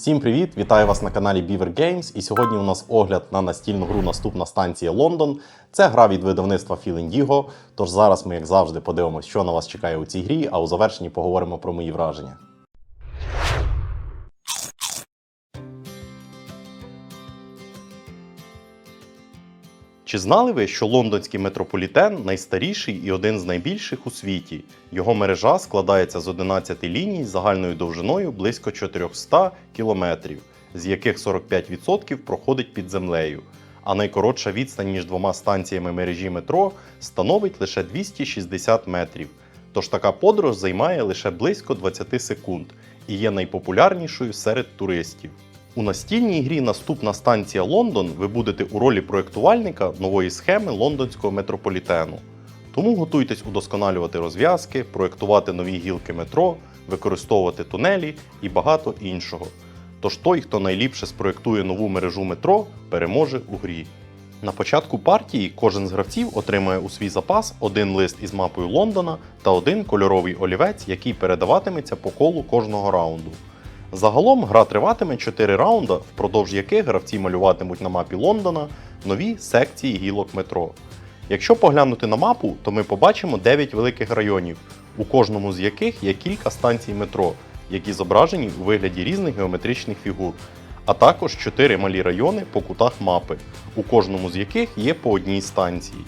Всім привіт! Вітаю вас на каналі Beaver Games. І сьогодні у нас огляд на настільну гру Наступна станція Лондон. Це гра від видавництва Філендіго. Тож зараз ми, як завжди, подивимося, що на вас чекає у цій грі, а у завершенні поговоримо про мої враження. Чи знали ви, що лондонський метрополітен найстаріший і один з найбільших у світі? Його мережа складається з 11 ліній загальною довжиною близько 400 кілометрів, з яких 45% проходить під землею. А найкоротша відстань між двома станціями мережі метро становить лише 260 метрів. Тож така подорож займає лише близько 20 секунд і є найпопулярнішою серед туристів. У настільній грі Наступна станція Лондон ви будете у ролі проєктувальника нової схеми лондонського метрополітену. Тому готуйтесь удосконалювати розв'язки, проєктувати нові гілки метро, використовувати тунелі і багато іншого. Тож той, хто найліпше спроєктує нову мережу метро, переможе у грі. На початку партії кожен з гравців отримає у свій запас один лист із мапою Лондона та один кольоровий олівець, який передаватиметься по колу кожного раунду. Загалом гра триватиме 4 раунда, впродовж яких гравці малюватимуть на мапі Лондона нові секції гілок метро. Якщо поглянути на мапу, то ми побачимо 9 великих районів, у кожному з яких є кілька станцій метро, які зображені у вигляді різних геометричних фігур, а також 4 малі райони по кутах мапи, у кожному з яких є по одній станції.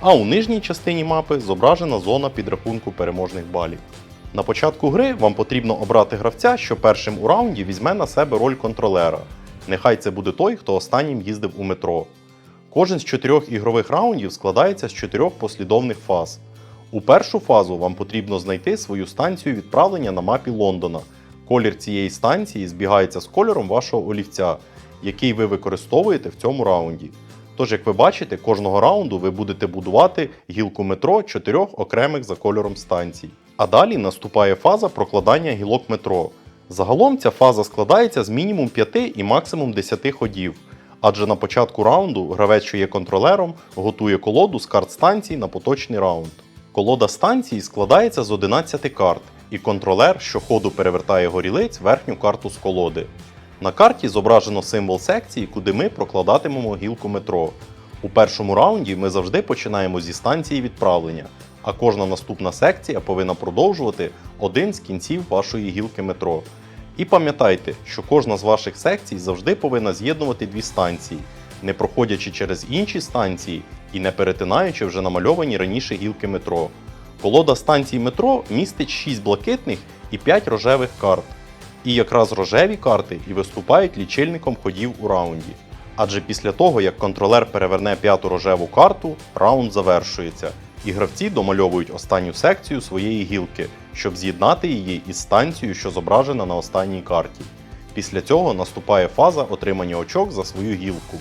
А у нижній частині мапи зображена зона підрахунку переможних балів. На початку гри вам потрібно обрати гравця, що першим у раунді візьме на себе роль контролера. Нехай це буде той, хто останнім їздив у метро. Кожен з чотирьох ігрових раундів складається з чотирьох послідовних фаз. У першу фазу вам потрібно знайти свою станцію відправлення на мапі Лондона. Колір цієї станції збігається з кольором вашого олівця, який ви використовуєте в цьому раунді. Тож, як ви бачите, кожного раунду ви будете будувати гілку метро чотирьох окремих за кольором станцій. А далі наступає фаза прокладання гілок метро. Загалом ця фаза складається з мінімум 5 і максимум 10 ходів. Адже на початку раунду гравець, що є контролером, готує колоду з карт станцій на поточний раунд. Колода станцій складається з 11 карт, і контролер щоходу перевертає горілиць верхню карту з колоди. На карті зображено символ секції, куди ми прокладатимемо гілку метро. У першому раунді ми завжди починаємо зі станції відправлення, а кожна наступна секція повинна продовжувати один з кінців вашої гілки метро. І пам'ятайте, що кожна з ваших секцій завжди повинна з'єднувати дві станції, не проходячи через інші станції і не перетинаючи вже намальовані раніше гілки метро. Колода станцій метро містить 6 блакитних і 5 рожевих карт. І якраз рожеві карти і виступають лічильником ходів у раунді. Адже після того, як контролер переверне п'яту рожеву карту, раунд завершується, і гравці домальовують останню секцію своєї гілки, щоб з'єднати її із станцією, що зображена на останній карті. Після цього наступає фаза отримання очок за свою гілку.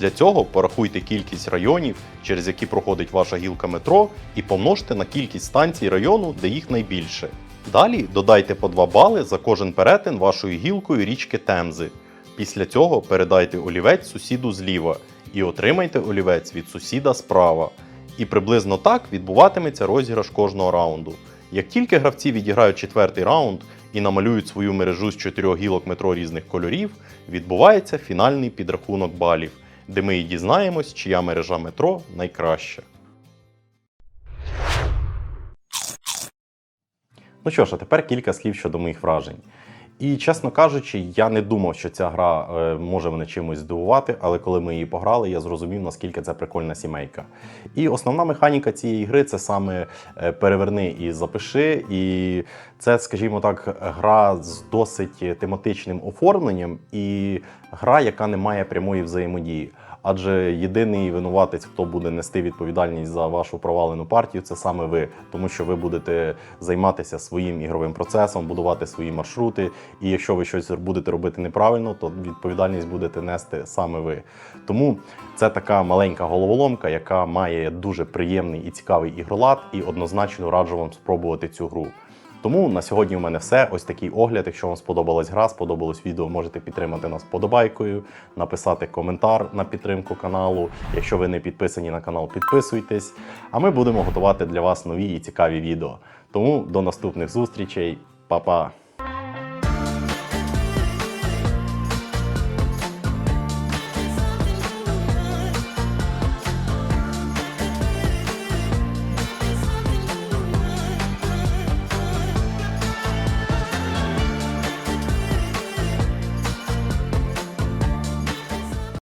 Для цього порахуйте кількість районів, через які проходить ваша гілка метро, і помножте на кількість станцій району, де їх найбільше. Далі додайте по 2 бали за кожен перетин вашою гілкою річки Темзи. Після цього передайте олівець сусіду зліва і отримайте олівець від сусіда справа. І приблизно так відбуватиметься розіграш кожного раунду. Як тільки гравці відіграють четвертий раунд і намалюють свою мережу з чотирьох гілок метро різних кольорів, відбувається фінальний підрахунок балів, де ми і дізнаємось, чия мережа метро найкраща. Ну що ж, а тепер кілька слів щодо моїх вражень. І чесно кажучи, я не думав, що ця гра е, може мене чимось здивувати, але коли ми її пограли, я зрозумів, наскільки це прикольна сімейка. І основна механіка цієї гри це саме е, переверни і запиши. І це, скажімо так, гра з досить тематичним оформленням і гра, яка не має прямої взаємодії. Адже єдиний винуватець, хто буде нести відповідальність за вашу провалену партію, це саме ви, тому що ви будете займатися своїм ігровим процесом, будувати свої маршрути. І якщо ви щось будете робити неправильно, то відповідальність будете нести саме ви. Тому це така маленька головоломка, яка має дуже приємний і цікавий ігролад, і однозначно раджу вам спробувати цю гру. Тому на сьогодні у мене все. Ось такий огляд. Якщо вам сподобалась гра, сподобалось відео, можете підтримати нас подобайкою, написати коментар на підтримку каналу. Якщо ви не підписані на канал, підписуйтесь. А ми будемо готувати для вас нові і цікаві відео. Тому до наступних зустрічей, Па-па!